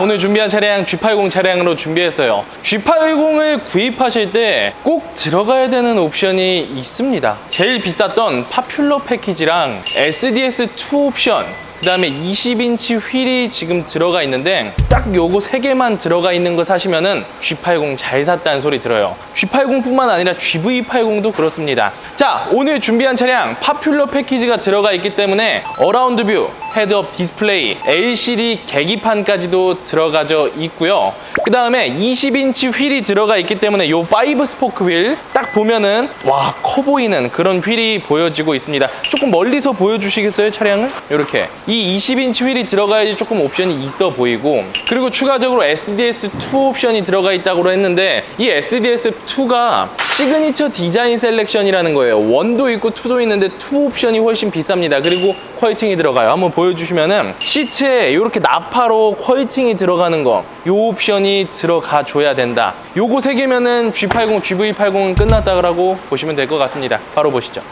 오늘 준비한 차량 G80 차량으로 준비했어요. G80을 구입하실 때 꼭 들어가야 되는 옵션이 있습니다. 제일 비쌌던 파퓰러 패키지랑 SDS2 옵션, 그 다음에 20인치 휠이 지금 들어가 있는데 딱 요거 세 개만 들어가 있는 거 사시면은 G80 잘 샀다는 소리 들어요. G80 뿐만 아니라 GV80도 그렇습니다. 자, 오늘 준비한 차량 파퓰러 패키지가 들어가 있기 때문에 어라운드 뷰, 헤드업 디스플레이, LCD 계기판까지도 들어가져 있고요. 그 다음에 20인치 휠이 들어가 있기 때문에 요 5 스포크 휠 딱 보면은 와 커 보이는 그런 휠이 보여지고 있습니다. 조금 멀리서 보여주시겠어요 차량을? 이렇게 이 20인치 휠이 들어가야지 조금 옵션이 있어 보이고 그리고 추가적으로 SDS2 옵션이 들어가 있다고 했는데 이 SDS2가 시그니처 디자인 셀렉션이라는 거예요. 원도 있고 투도 있는데 투 옵션이 훨씬 비쌉니다. 그리고 퀄팅이 들어가요. 한번 보여주시면은 시트에 이렇게 나파로 퀄팅이 들어가는 거, 요 옵션이 들어가 줘야 된다. 요거 세 개면은 G80, GV80은 끝났다고 보시면 될 것 같습니다. 바로 보시죠.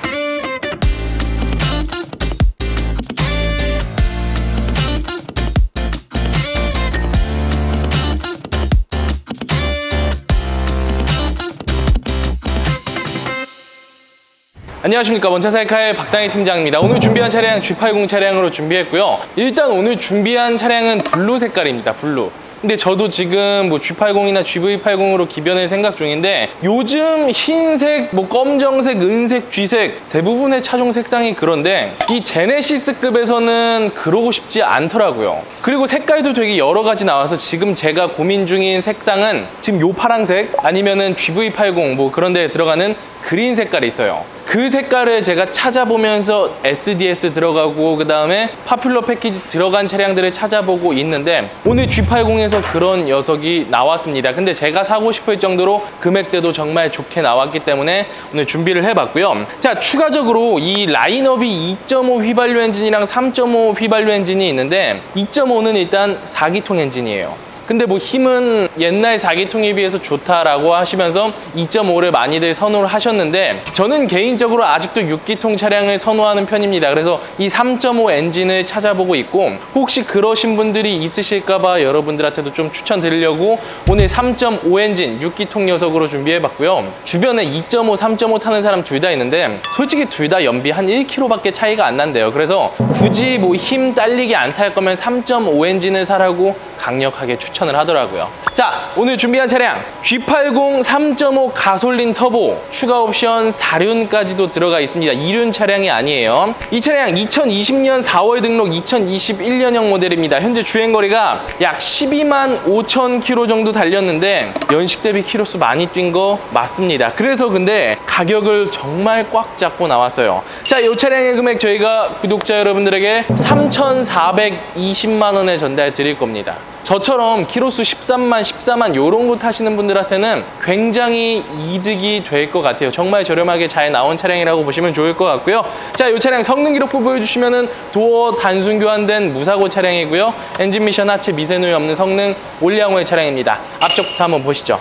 안녕하십니까. 원차사이카의 박상희 팀장입니다. 오늘 준비한 차량 G80 차량으로 준비했고요. 일단 오늘 준비한 차량은 블루 색깔입니다. 블루. 근데 저도 지금 뭐 G80이나 GV80으로 기변을 생각 중인데 요즘 흰색, 뭐 검정색, 은색, 쥐색 대부분의 차종 색상이 그런데 이 제네시스급에서는 그러고 싶지 않더라고요. 그리고 색깔도 되게 여러 가지 나와서 지금 제가 고민 중인 색상은 지금 요 파란색 아니면은 GV80 뭐 그런 데 들어가는 그린 색깔이 있어요. 그 색깔을 제가 찾아보면서 SDS 들어가고 그 다음에 파퓰러 패키지 들어간 차량들을 찾아보고 있는데 오늘 G80에서 그런 녀석이 나왔습니다. 근데 제가 사고 싶을 정도로 금액대도 정말 좋게 나왔기 때문에 오늘 준비를 해봤고요. 자 추가적으로 이 라인업이 2.5 휘발유 엔진이랑 3.5 휘발유 엔진이 있는데 2.5는 일단 4기통 엔진이에요. 근데 뭐 힘은 옛날 4기통에 비해서 좋다라고 하시면서 2.5를 많이들 선호를 하셨는데 저는 개인적으로 아직도 6기통 차량을 선호하는 편입니다. 그래서 이 3.5 엔진을 찾아보고 있고 혹시 그러신 분들이 있으실까봐 여러분들한테도 좀 추천드리려고 오늘 3.5 엔진 6기통 녀석으로 준비해봤고요. 주변에 2.5, 3.5 타는 사람 둘 다 있는데 솔직히 둘 다 연비 한 1km밖에 차이가 안 난대요. 그래서 굳이 뭐 힘 딸리게 안 탈 거면 3.5 엔진을 사라고 강력하게 추천 을 하더라고요. 자, 오늘 준비한 차량 G80 3.5 가솔린 터보 추가 옵션 4륜까지도 들어가 있습니다. 2륜 차량이 아니에요. 이 차량 2020년 4월 등록 2021년형 모델입니다. 현재 주행 거리가 약 12만 5천 킬로 정도 달렸는데 연식 대비 키로수 많이 뛴 거 맞습니다. 그래서 근데 가격을 정말 꽉 잡고 나왔어요. 자, 이 차량의 금액 저희가 구독자 여러분들에게 3,420만 원에 전달 드릴 겁니다. 저처럼 키로수 13만, 14만 요런 거 타시는 분들한테는 굉장히 이득이 될 것 같아요. 정말 저렴하게 잘 나온 차량이라고 보시면 좋을 것 같고요. 자, 이 차량 성능 기록부 보여주시면은 도어 단순 교환된 무사고 차량이고요. 엔진 미션 하체 미세누이 없는 성능 올량호의 차량입니다. 앞쪽부터 한번 보시죠.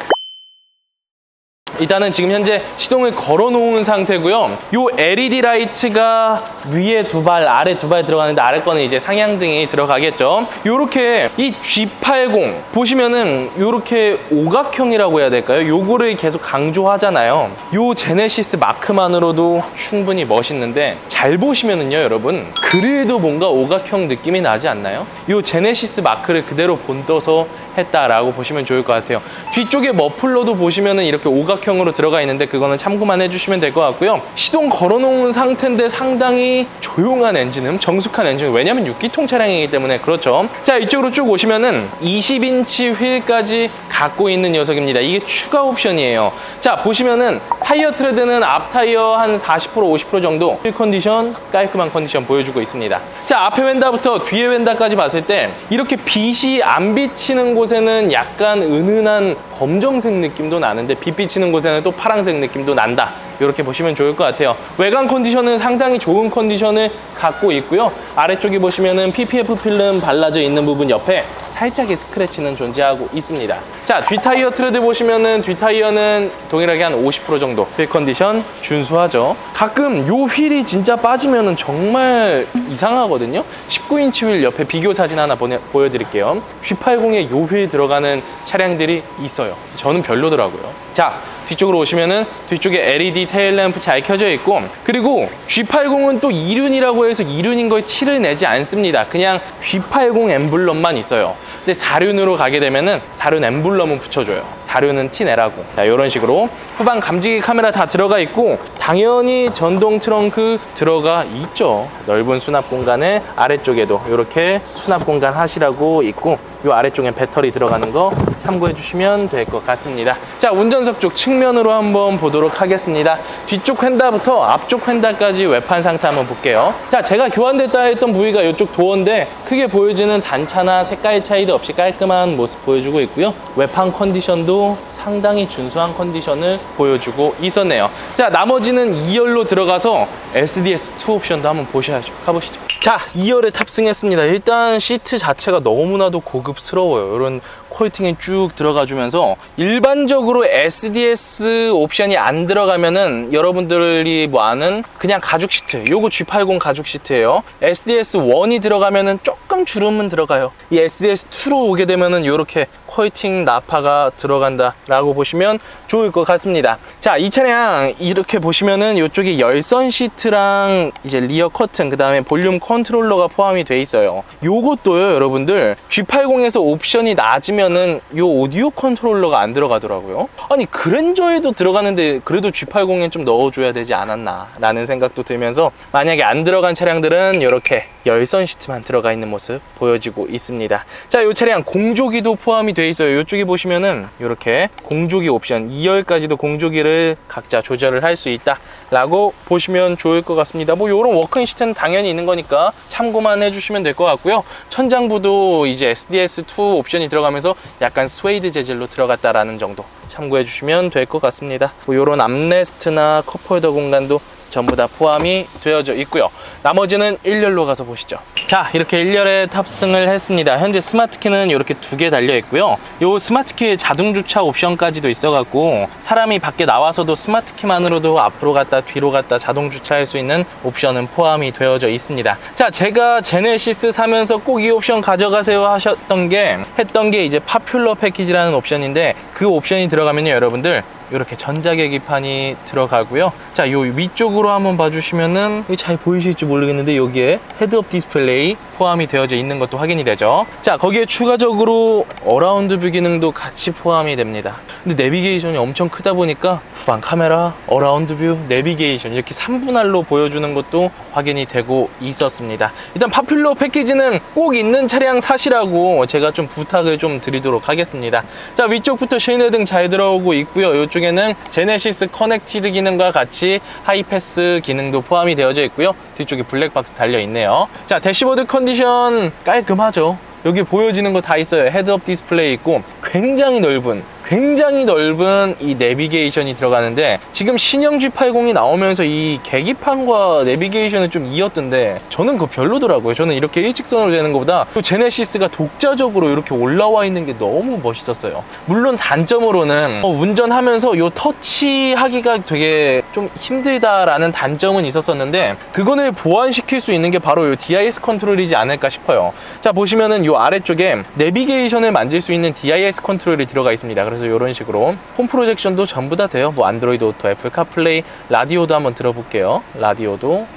일단은 지금 현재 시동을 걸어 놓은 상태고요. 요 LED 라이트가 위에 두 발, 아래 두 발 들어가는데 아래 거는 이제 상향등이 들어가겠죠. 요렇게 이 G80 보시면은 요렇게 오각형이라고 해야 될까요? 요거를 계속 강조하잖아요. 요 제네시스 마크만으로도 충분히 멋있는데 잘 보시면은요, 여러분. 그릴도 뭔가 오각형 느낌이 나지 않나요? 요 제네시스 마크를 그대로 본떠서 했다라고 보시면 좋을 것 같아요. 뒤쪽에 머플러도 보시면은 이렇게 오각형 으로 들어가 있는데 그거는 참고만 해주시면 될 것 같고요. 시동 걸어놓은 상태인데 상당히 조용한 엔진음, 정숙한 엔진. 왜냐면 6기통 차량이기 때문에 그렇죠. 자 이쪽으로 쭉 오시면은 20인치 휠까지 갖고 있는 녀석입니다. 이게 추가 옵션이에요. 자 보시면은 타이어 트레드는 앞 타이어 한 40% 50% 정도 휠 컨디션 깔끔한 컨디션 보여주고 있습니다. 자 앞에 웬다부터 뒤에 웬다까지 봤을 때 이렇게 빛이 안 비치는 곳에는 약간 은은한 검정색 느낌도 나는데 빛 비치는 곳 에는 또 파란색 느낌도 난다. 이렇게 보시면 좋을 것 같아요. 외관 컨디션은 상당히 좋은 컨디션을 갖고 있고요. 아래쪽에 보시면은 PPF 필름 발라져 있는 부분 옆에 살짝의 스크래치는 존재하고 있습니다. 자, 뒷타이어 트레드 보시면은 뒷타이어는 동일하게 한 50% 정도 휠 컨디션 준수하죠. 가끔 요 휠이 진짜 빠지면은 정말 이상하거든요. 19인치 휠 옆에 비교 사진 하나 보내, 보여드릴게요. G80에 요 휠 들어가는 차량들이 있어요. 저는 별로더라고요. 자, 뒤쪽으로 오시면은 뒤쪽에 LED 테일 램프 잘 켜져 있고 그리고 G80은 또 2륜이라고 해서 2륜인 거에 티를 내지 않습니다. 그냥 G80 엠블럼만 있어요. 근데 4륜으로 가게 되면은 4륜 엠블럼은 붙여줘요. 4륜은 티 내라고. 자, 이런 식으로 후방 감지기 카메라 다 들어가 있고 당연히 전동 트렁크 들어가 있죠. 넓은 수납 공간에 아래쪽에도 이렇게 수납 공간 하시라고 있고 이 아래쪽에 배터리 들어가는 거 참고해 주시면 될 것 같습니다. 자, 운전석 쪽 측면으로 한번 보도록 하겠습니다. 뒤쪽 휀다부터 앞쪽 휀다까지 외판 상태 한번 볼게요. 자, 제가 교환됐다 했던 부위가 이쪽 도어인데 크게 보여지는 단차나 색깔 차이도 없이 깔끔한 모습 보여주고 있고요. 외판 컨디션도 상당히 준수한 컨디션을 보여주고 있었네요. 자, 나머지는 2열로 들어가서 SDS2 옵션도 한번 보셔야죠. 가보시죠. 자, 2열에 탑승했습니다. 일단 시트 자체가 너무나도 고급스러워요. 이런 콜팅이 쭉 들어가주면서 일반적으로 SDS 옵션이 안 들어가면은 여러분들이 뭐 아는 그냥 가죽 시트. 요거 G80 가죽 시트예요. SDS1이 들어가면은 조금 주름은 들어가요. 이 SDS2로 오게 되면은 이렇게 콜팅 나파가 들어간다 라고 보시면 좋을 것 같습니다. 자, 이 차량 이렇게 보시면은 이쪽에 열선 시트랑 이제 리어 커튼, 그 다음에 볼륨 컨트롤러가 포함이 돼 있어요. 요것도요, 여러분들 G80에서 옵션이 낮으면 은요 오디오 컨트롤러가 안 들어가더라고요. 아니 그랜저에도 들어가는데 그래도 G80엔 좀 넣어줘야 되지 않았나 라는 생각도 들면서 만약에 안 들어간 차량들은 이렇게 열선 시트만 들어가 있는 모습 보여지고 있습니다. 자, 이 차량 공조기도 포함이 돼 있어요. 이쪽에 보시면은 이렇게 공조기 옵션 2열까지도 공조기를 각자 조절을 할 수 있다 라고 보시면 좋을 것 같습니다. 뭐 이런 워크인 시트는 당연히 있는 거니까 참고만 해주시면 될 것 같고요. 천장부도 이제 SDS2 옵션이 들어가면서 약간 스웨이드 재질로 들어갔다라는 정도 참고해 주시면 될 것 같습니다. 뭐 이런 암레스트나 컵홀더 공간도 전부 다 포함이 되어져 있고요. 나머지는 1열로 가서 보시죠. 자, 이렇게 1열에 탑승을 했습니다. 현재 스마트키는 이렇게 두 개 달려 있고요. 이 스마트키에 자동 주차 옵션까지도 있어갖고 사람이 밖에 나와서도 스마트키만으로도 앞으로 갔다 뒤로 갔다 자동 주차할 수 있는 옵션은 포함이 되어져 있습니다. 자, 제가 제네시스 사면서 꼭 이 옵션 가져가세요 하셨던 게 했던 게 이제 파퓰러 패키지라는 옵션인데 그 옵션이 들어가면요, 여러분들 이렇게 전자 계기판이 들어가고요. 자, 요 위쪽으로 한번 봐주시면은 잘 보이실지 모르겠는데 여기에 헤드업 디스플레이 포함이 되어져 있는 것도 확인이 되죠. 자, 거기에 추가적으로 어라운드 뷰 기능도 같이 포함이 됩니다. 근데 내비게이션이 엄청 크다 보니까 후방 카메라, 어라운드 뷰, 내비게이션 이렇게 3분할로 보여주는 것도 확인이 되고 있었습니다. 일단 파퓰러 패키지는 꼭 있는 차량 사시라고 제가 좀 부탁을 좀 드리도록 하겠습니다. 자, 위쪽부터 실내 등 잘 들어오고 있고요. 이쪽에는 제네시스 커넥티드 기능과 같이 하이패스 기능도 포함이 되어져 있고요. 뒤쪽에 블랙박스 달려 있네요. 자, 대시보드 컨디션 깔끔하죠. 여기 보여지는 거 다 있어요. 헤드업 디스플레이 있고 굉장히 넓은 굉장히 넓은 이 내비게이션이 들어가는데 지금 신형 G80이 나오면서 이 계기판과 내비게이션을 좀 이었던데 저는 그거 별로더라고요. 저는 이렇게 일직선으로 되는 것보다 또 제네시스가 독자적으로 이렇게 올라와 있는 게 너무 멋있었어요. 물론 단점으로는 어, 운전하면서 요 터치하기가 되게 좀 힘들다라는 단점은 있었었는데 그거를 보완시킬 수 있는 게 바로 요 DIS 컨트롤이지 않을까 싶어요. 자 보시면은 요 아래쪽에 내비게이션을 만질 수 있는 DIS 컨트롤이 들어가 있습니다. 그래서 이런 식으로 홈 프로젝션도 전부 다 돼요. 뭐 안드로이드 오토, 애플 카플레이, 라디오도 한번 들어볼게요. 라디오도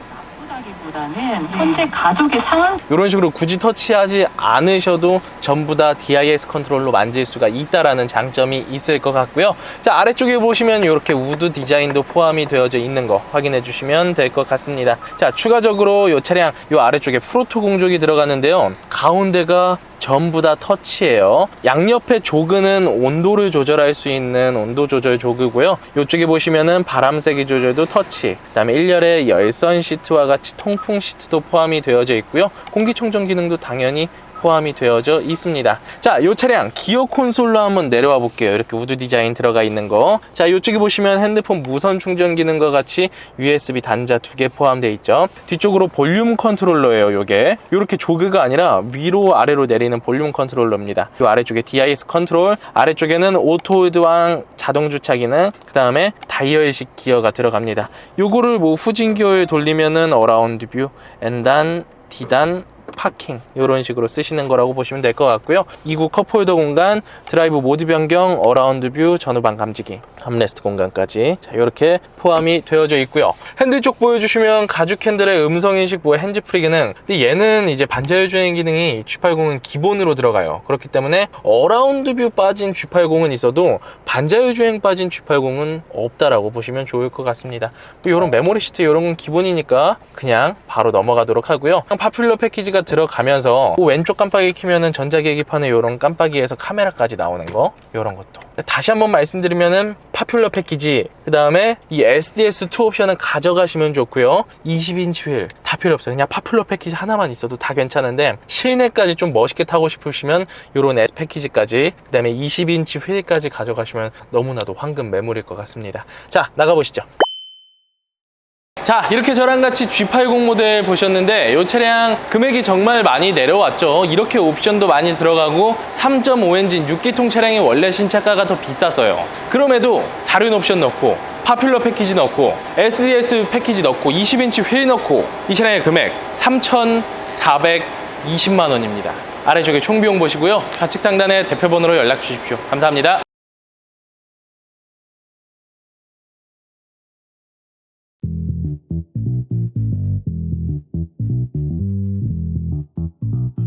보다는 현재 가족의 상황 이런 식으로 굳이 터치하지 않으셔도 전부 다 DIS 컨트롤로 만질 수가 있다라는 장점이 있을 것 같고요. 자 아래쪽에 보시면 이렇게 우드 디자인도 포함이 되어져 있는 거 확인해 주시면 될 것 같습니다. 자 추가적으로 이 차량 이 아래쪽에 프로토 공조기 들어가는데요. 가운데가 전부 다 터치예요. 양옆에 조그는 온도를 조절할 수 있는 온도 조절 조그고요. 이쪽에 보시면은 바람 세기 조절도 터치. 그다음에 1열에 열선 시트와 같이 통풍 시트도 포함이 되어져 있고요. 공기청정 기능도 당연히 포함이 되어져 있습니다. 자, 이 차량 기어 콘솔로 한번 내려와 볼게요. 이렇게 우드 디자인 들어가 있는 거. 자, 이쪽에 보시면 핸드폰 무선 충전 기능과 같이 USB 단자 두 개 포함되어 있죠. 뒤쪽으로 볼륨 컨트롤러예요, 요게. 이렇게 조그가 아니라 위로 아래로 내리는 볼륨 컨트롤러입니다. 이 아래쪽에 DIS 컨트롤, 아래쪽에는 오토드왕 자동 주차 기능, 그 다음에 다이얼식 기어가 들어갑니다. 요거를 뭐 후진 기어에 돌리면은 어라운드 뷰, N단, D단, 파킹 이런 식으로 쓰시는 거라고 보시면 될 것 같고요. 2구 컵홀더 공간, 드라이브 모드 변경, 어라운드 뷰, 전후방 감지기, 암레스트 공간까지 자, 이렇게 포함이 되어져 있고요. 핸들 쪽 보여주시면 가죽 핸들의 음성 인식 뭐 핸즈 프리 기능. 근데 얘는 이제 반자율 주행 기능이 G80은 기본으로 들어가요. 그렇기 때문에 어라운드 뷰 빠진 G80은 있어도 반자율 주행 빠진 G80은 없다라고 보시면 좋을 것 같습니다. 또 이런 메모리 시트 이런 건 기본이니까 그냥 바로 넘어가도록 하고요. 파퓰러 패키지가 들어가면서 그 왼쪽 깜빡이 키면은 전자계기판에 이런 깜빡이에서 카메라까지 나오는 거? 이런 것도. 다시 한번 말씀드리면은 파퓰러 패키지 그 다음에 이 SDS2 옵션은 가져가시면 좋고요. 20인치 휠 다 필요 없어요. 그냥 파퓰러 패키지 하나만 있어도 다 괜찮은데 실내까지 좀 멋있게 타고 싶으시면 이런 S 패키지까지 그 다음에 20인치 휠까지 가져가시면 너무나도 황금 매물일 것 같습니다. 자 나가보시죠 자 이렇게 저랑 같이 G80 모델 보셨는데 이 차량 금액이 정말 많이 내려왔죠. 이렇게 옵션도 많이 들어가고 3.5 엔진 6기통 차량이 원래 신차가가 더 비쌌어요. 그럼에도 사륜 옵션 넣고 파퓰러 패키지 넣고 SDS 패키지 넣고 20인치 휠 넣고 이 차량의 금액 3,420만 원입니다. 아래쪽에 총 비용 보시고요. 좌측 상단에 대표번호로 연락 주십시오. 감사합니다 Thank you.